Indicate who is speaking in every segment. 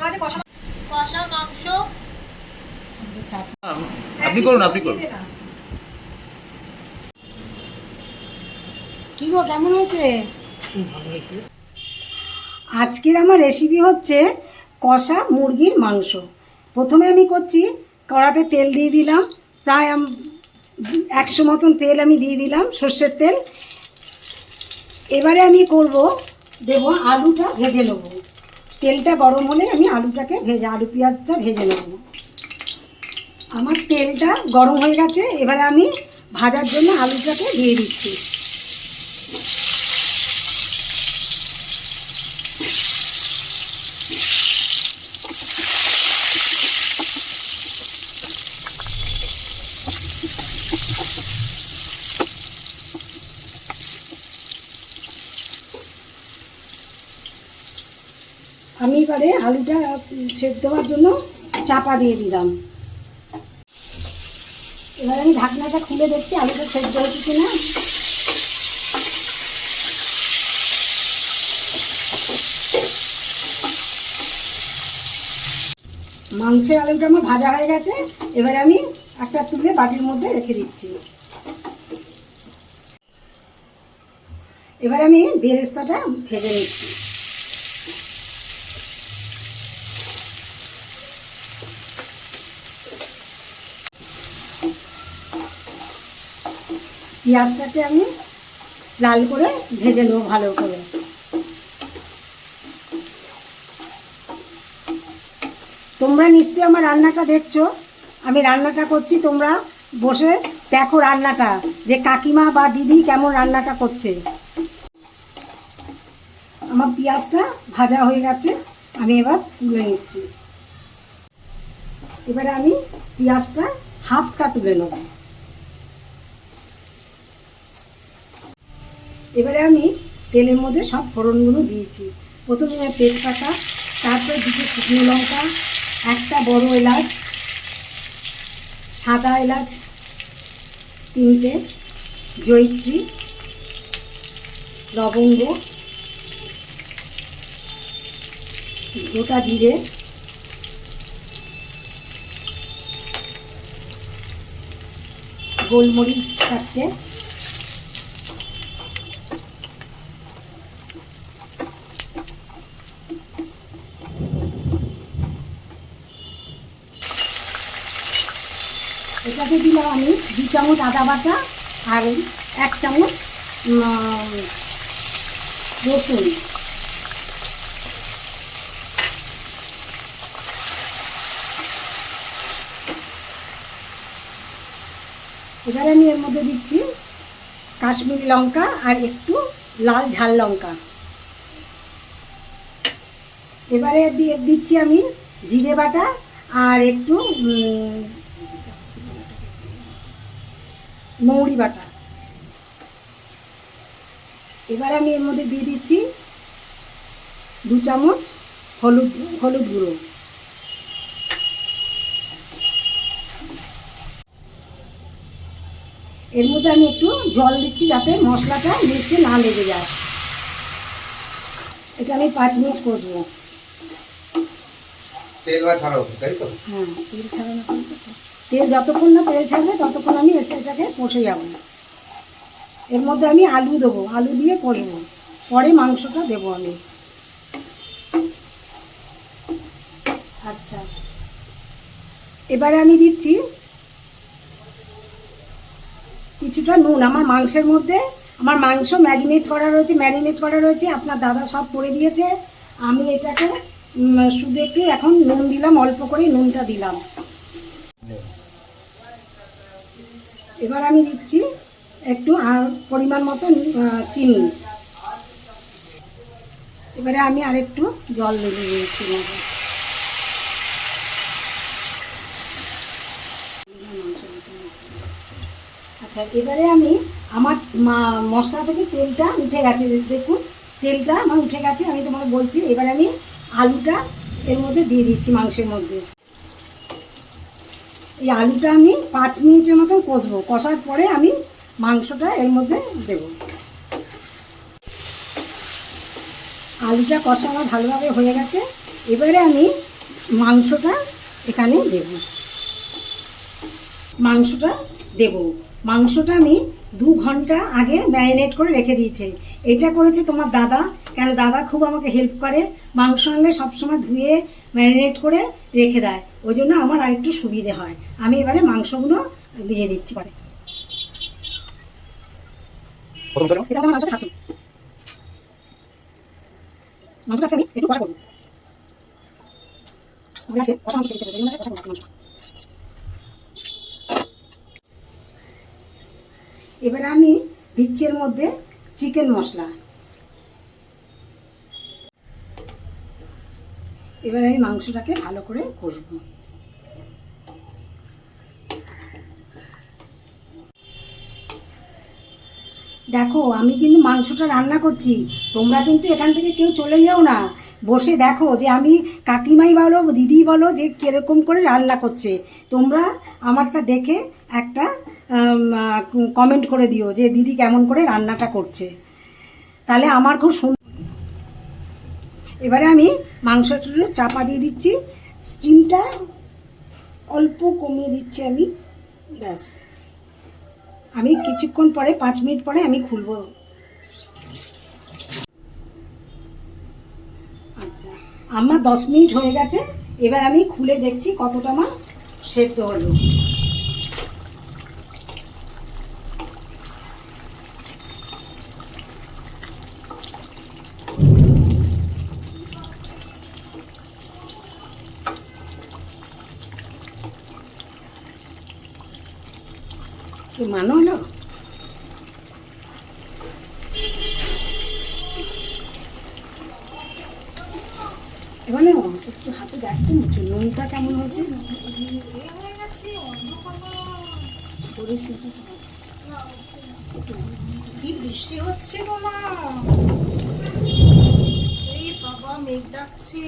Speaker 1: মাঝে কষা কষা মাংস।
Speaker 2: আপনি করুন আপনি করুন।
Speaker 3: কি গো কেমন হয়েছে? আজকের আমার রেসিপি হচ্ছে কষা মুরগির মাংস। প্রথমে আমি করছি কড়াতে তেল দিয়ে দিলাম। প্রায় একশো মতন তেল আমি দিয়ে দিলাম সর্ষের তেল। এবারে আমি করব দেবো আলুটা ভেজে নেব। তেলটা গরম হলে আমি আলুটাকে ভেজে, আলু পেঁয়াজটা ভেজে নেব। আমার তেলটা গরম হয়ে গেছে, এবারে আমি ভাজার জন্য আলুটাকে দিয়ে দিচ্ছি। আমি এবারে আলুটা সেদ্ধ হওয়ার জন্য চাপা দিয়ে দিলাম। এবার আমি ঢাকনাটা খুলে দেখছি আলুটা সেদ্ধ হচ্ছে কিনা। মাংসের আলুটা আমার ভাজা হয়ে গেছে। এবার আমি একটা তুলে বাটির মধ্যে রেখে দিচ্ছি। এবার আমি বেরেস্তাটা ভেজে নিচ্ছি। পেঁয়াজটাকে আমি লাল করে ভেজে নেব ভালো করে। তোমরা নিশ্চয়ই আমার রান্নাটা দেখছ। আমি রান্নাটা করছি, তোমরা বসে দেখো রান্নাটা, যে কাকিমা বা দিদি কেমন রান্নাটা করছে। আমার পেঁয়াজটা ভাজা হয়ে গেছে, আমি এবার তুলে নিচ্ছি। এবারে আমি পেঁয়াজটা হাফটা তুলে নেব। এবারে আমি তেলের মধ্যে সব ফোড়নগুলো দিয়েছি। প্রথমে তেজপাতা, তারপর দুটো শুকনো লঙ্কা, একটা বড় এলাচ, সাদা এলাচ, তিনটে জৈত্রী লবঙ্গ, গোটা জিরে, গোলমরিচ চারটে এটাতে দিলাম আমি দু চামচ আদা বাটা আর এক চামচ রসুন। এবারে আমি এর মধ্যে দিচ্ছি কাশ্মীরি লঙ্কা আর একটু লাল ঝাল লঙ্কা। এবারে দিয়ে দিচ্ছি আমি জিরে বাটা আর একটু মৌরি বাটা। এবার আমি এর মধ্যে দিয়ে দিচ্ছি দু চামচ হলুদ হলুদ গুঁড়ো। এর মধ্যে আমি একটু জল দিচ্ছি যাতে মশলাটা নিচে না লেগে যায়। এটা আমি পাঁচ মিনিট কষবো।
Speaker 2: তেল বা ছাড়াও তাই তো?
Speaker 3: হ্যাঁ তেল ছাড়ানো। তেল যতক্ষণ না তেল ছাড়বে, ততক্ষণ আমি এটাকে কষে যাব। এর মধ্যে আমি আলু দেবো, আলু দিয়ে কষবো। পরে মাংসটা দেবো আমি। আচ্ছা। এবারে আমি দিচ্ছি কিছুটা নুন। আমার মাংসের মধ্যে, আমার মাংস ম্যারিনেট করা রয়েছে, ম্যারিনেট করা রয়েছে। আপনার দাদা সব করে দিয়েছে। আমি এটাকে শুধু একটু এখন নুন দিলাম, অল্প করে নুনটা দিলাম। এবার আমি দিচ্ছি একটু আর পরিমাণ মতো চিনি এবারে আমি আর একটু জল দিয়ে দিয়েছি। আচ্ছা এবারে আমি আমার মশলা থেকে তেলটা উঠে গেছে দেখুন, তেলটা আমার উঠে গেছে, আমি তোমাকে বলছি, এবারে আমি আলুটা এর মধ্যে দিয়ে দিচ্ছি মাংসের মধ্যে এই আলুটা আমি পাঁচ মিনিটের মতন কষবো। কষার পরে আমি মাংসটা এর মধ্যে দেব। আলুটা কষা আমার ভালোভাবে হয়ে গেছে। এবারে আমি মাংসটা এখানে দেব। মাংসটা দেব। মাংসটা আমি দু ঘণ্টা আগে ম্যারিনেট করে রেখে দিয়েছে। এটা করেছে তোমার দাদা। কেন দাদা খুব আমাকে হেল্প করে। মাংস আনলে সবসময় ধুয়ে ম্যারিনেট করে রেখে দেয়। ওই জন্য আমার আরেকটু সুবিধে হয়। আমি এবারে মাংসগুলো দিয়ে দিচ্ছি। পরে এটা আমার শাশুড়ি মাংসটা আমি একটু কষা করব। আজকে কষা মাংস কষা মাংস এবারে আমি দিচ্ছি এর মধ্যে চিকেন মশলা। এবারে আমি মাংসটাকে ভালো করে কষবো। দেখো, আমি কিন্তু মাংসটা রান্না করছি। তোমরা কিন্তু এখান থেকে কেউ চলে যাও না। বসে দেখো যে আমি কাকিমাই বলো, দিদি বলো যে কীরকম করে রান্না করছে। তোমরা আমারটা দেখে একটা কমেন্ট করে দিও যে দিদি কেমন করে রান্নাটা করছে। তাহলে আমার খুব শুন এবারে আমি মাংসটা চাপা দিয়ে দিচ্ছি। স্টিমটা অল্প কমিয়ে দিচ্ছি আমি। ব্যাস। আমি কিছুক্ষণ পরে, পাঁচ মিনিট পরে আমি খুলবো। আচ্ছা আমার দশ মিনিট হয়ে গেছে। এবার আমি খুলে দেখছি কতটা আমার সেদ্ধ হলো। কি মানো হলো? এবারে একটু হাতে দেখতে মুছো নুনটা কেমন হয়েছে?
Speaker 1: হয়ে কি বৃষ্টি হচ্ছে গো এই বাবা, মেঘ ডাকছে।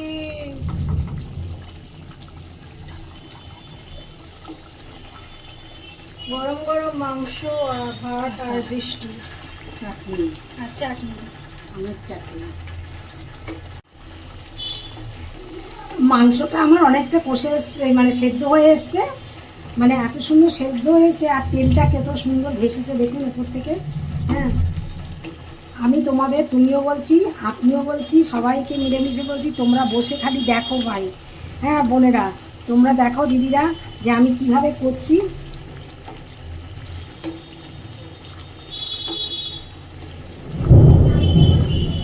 Speaker 1: গরম গরম মাংস আর ভাত আর বৃষ্টি
Speaker 3: চাটনি।
Speaker 1: আর চাটনি।
Speaker 3: আমের চাটনি। মাংসটা আমার অনেকটা কষে এসছে মানে সেদ্ধ হয়ে এসছে। মানে এত সুন্দর সেদ্ধ হয়েছে আর তেলটা কত সুন্দর ভেসেছে দেখুন উপর থেকে। হ্যাঁ। আমি তোমাদের তুমিও বলছি আপনিও বলছি সবাইকে মিলেমিশে বলছি তোমরা বসে খালি দেখো ভাই। হ্যাঁ বোনেরা তোমরা দেখো দিদিরা যে আমি কীভাবে করছি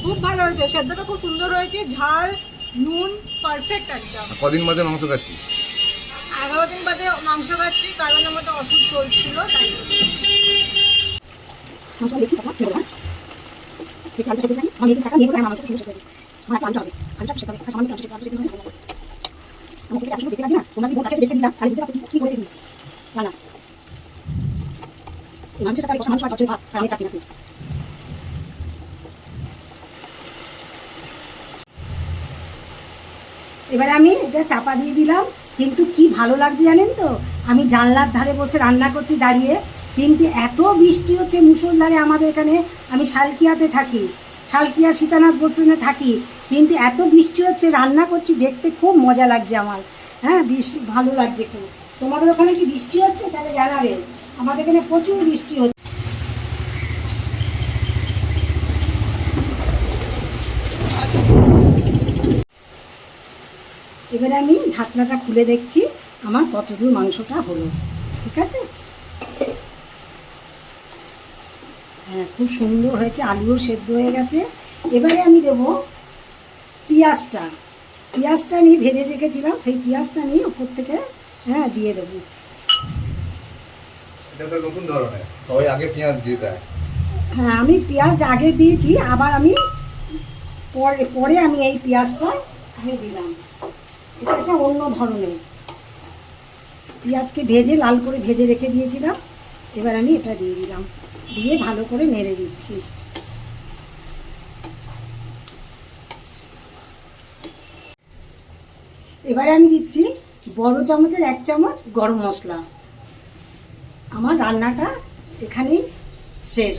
Speaker 1: খুব ভালো হয়েছে সেদ্ধটা খুব সুন্দর হয়েছে ঝাল নুন পারফেক্ট একদম
Speaker 2: কদিন মাঝে মাংস খাচ্ছি
Speaker 1: এগারো দিন বাদে মাংস খাচ্ছি কারণ চলছিল তাই।
Speaker 3: আমার দিদি না? না? এই মাংসের সাথে ভাত আর আমি চাটনি আছে এবারে আমি এটা চাপা দিয়ে দিলাম। কিন্তু কি ভালো লাগছে জানেন তো? আমি জানলার ধারে বসে রান্না করতে দাঁড়িয়ে, কিন্তু এত বৃষ্টি হচ্ছে মুসলধারে আমাদের এখানে। আমি শালকিয়াতে থাকি, শালকিয়া সীতানাথ বসলেনে থাকি, কিন্তু এত বৃষ্টি হচ্ছে, রান্না করছি, দেখতে খুব মজা লাগছে আমার। হ্যাঁ বৃষ্টি ভালো লাগছে খুব। তোমাদের ওখানে কি বৃষ্টি হচ্ছে? তাহলে জানাবেন। আমাদের এখানে প্রচুর বৃষ্টি হচ্ছে। এবারে আমি ঢাকনাটা খুলে দেখছি আমার কতদূর মাংসটা হলো ঠিক আছে? হ্যাঁ খুব সুন্দর হয়েছে আলুও সেদ্ধ হয়ে গেছে। এবারে আমি দেব পেঁয়াজটা। পেঁয়াজটা আমি ভেজে রেখেছিলাম সেই পেঁয়াজটা আমি উপর থেকে হ্যাঁ দিয়ে দেবো। হ্যাঁ আমি পেঁয়াজ আগে দিয়েছি আবার আমি পরে পরে আমি এই পেঁয়াজটা আমি দিলাম। এটা একটা অন্য ধরনের। পেঁয়াজকে ভেজে লাল করে ভেজে রেখে দিয়েছিলাম। এবার আমি এটা দিয়ে দিলাম। দিয়ে ভালো করে নেড়ে দিচ্ছি। এবারে আমি দিচ্ছি বড় চামচের এক চামচ গরম মশলা। আমার রান্নাটা এখানেই শেষ।